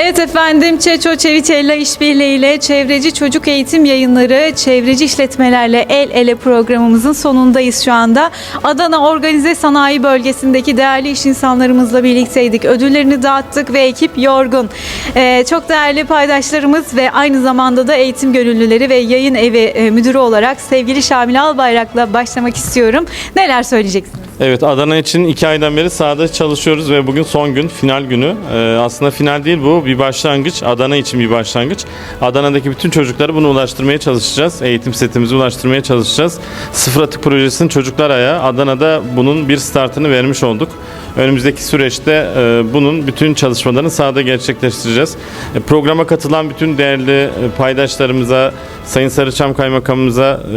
Evet efendim Çeço Çevitella işbirliğiyle Çevreci Çocuk Eğitim Yayınları Çevreci işletmelerle el ele programımızın sonundayız şu anda. Adana Organize Sanayi Bölgesi'ndeki değerli iş insanlarımızla birlikteydik. Ödüllerini dağıttık ve ekip yorgun. Ee, çok değerli paydaşlarımız ve aynı zamanda da eğitim gönüllüleri ve yayın evi e, müdürü olarak sevgili Şamil Albayrak'la başlamak istiyorum. Neler söyleyeceksiniz? Evet Adana için iki aydan beri sahada çalışıyoruz ve bugün son gün final günü. Ee, aslında final değil bu bir başlangıç. Adana için bir başlangıç. Adana'daki bütün çocuklara bunu ulaştırmaya çalışacağız. Eğitim setimizi ulaştırmaya çalışacağız. Sıfır Atık Projesi'nin çocuklar ayağı Adana'da bunun bir startını vermiş olduk. Önümüzdeki süreçte e, bunun bütün çalışmalarını sahada gerçekleştireceğiz. E, programa katılan bütün değerli e, paydaşlarımıza, Sayın Sarıçam Kaymakamımıza, e,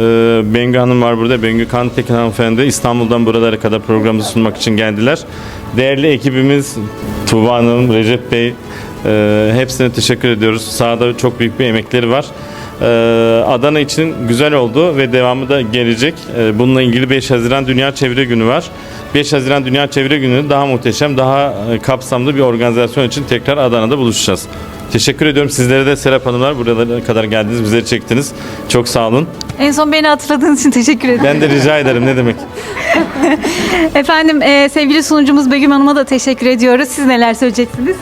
Bengü Hanım var burada, Bengü Kantekin Hanımefendi İstanbul'dan buralara kadar programımızı sunmak için geldiler. Değerli ekibimiz Tuğba Hanım, Recep Bey, e, hepsine teşekkür ediyoruz. Sahada çok büyük bir emekleri var. E, Adana için güzel oldu ve devamı da gelecek. E, Bununla ilgili 5 Haziran Dünya Çevre Günü var. 5 Haziran Dünya Çevre Günü daha muhteşem, daha e, kapsamlı bir organizasyon için tekrar Adana'da buluşacağız. Teşekkür ediyorum. Sizlere de Serap Hanımlar buralara kadar geldiniz, bizleri çektiniz. Çok sağ olun. En son beni hatırladığınız için teşekkür ederim. Ben de rica ederim. Ne demek? Efendim e, sevgili sunucumuz Begüm Hanım'a da teşekkür ediyoruz. Siz neler söyleyeceksiniz?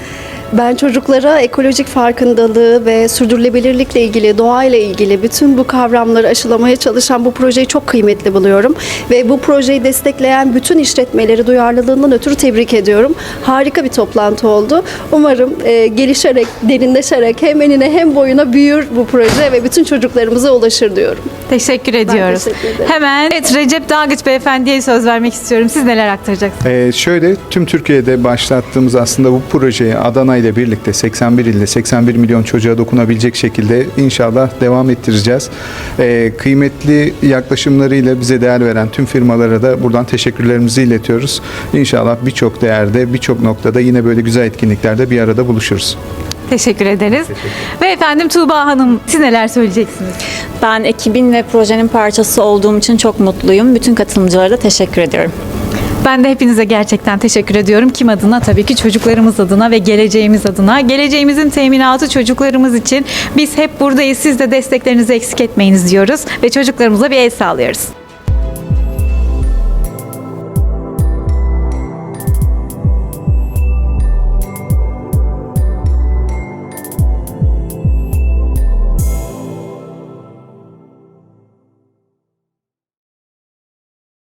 Ben çocuklara ekolojik farkındalığı ve sürdürülebilirlikle ilgili, doğayla ilgili bütün bu kavramları aşılamaya çalışan bu projeyi çok kıymetli buluyorum. Ve bu projeyi destekleyen bütün işletmeleri duyarlılığından ötürü tebrik ediyorum. Harika bir toplantı oldu. Umarım e, gelişerek, derinleşerek hem enine hem boyuna büyür bu proje ve bütün çocuklarımıza ulaşır diyorum. Teşekkür ediyoruz. teşekkür ederim. Hemen evet, Recep Dağgıç Beyefendi'ye söz vermek istiyorum. Siz neler aktaracaksınız? Ee, şöyle tüm Türkiye'de başlattığımız aslında bu projeyi Adana ile birlikte 81 ilde 81 milyon çocuğa dokunabilecek şekilde inşallah devam ettireceğiz. Ee, kıymetli yaklaşımlarıyla bize değer veren tüm firmalara da buradan teşekkürlerimizi iletiyoruz. İnşallah birçok değerde birçok noktada yine böyle güzel etkinliklerde bir arada buluşuruz. Teşekkür ederiz. Ve efendim Tuğba Hanım siz neler söyleyeceksiniz? Ben ekibin ve projenin parçası olduğum için çok mutluyum. Bütün katılımcılara da teşekkür ediyorum. Ben de hepinize gerçekten teşekkür ediyorum. Kim adına? Tabii ki çocuklarımız adına ve geleceğimiz adına. Geleceğimizin teminatı çocuklarımız için. Biz hep buradayız. Siz de desteklerinizi eksik etmeyiniz diyoruz ve çocuklarımıza bir el sağlıyoruz.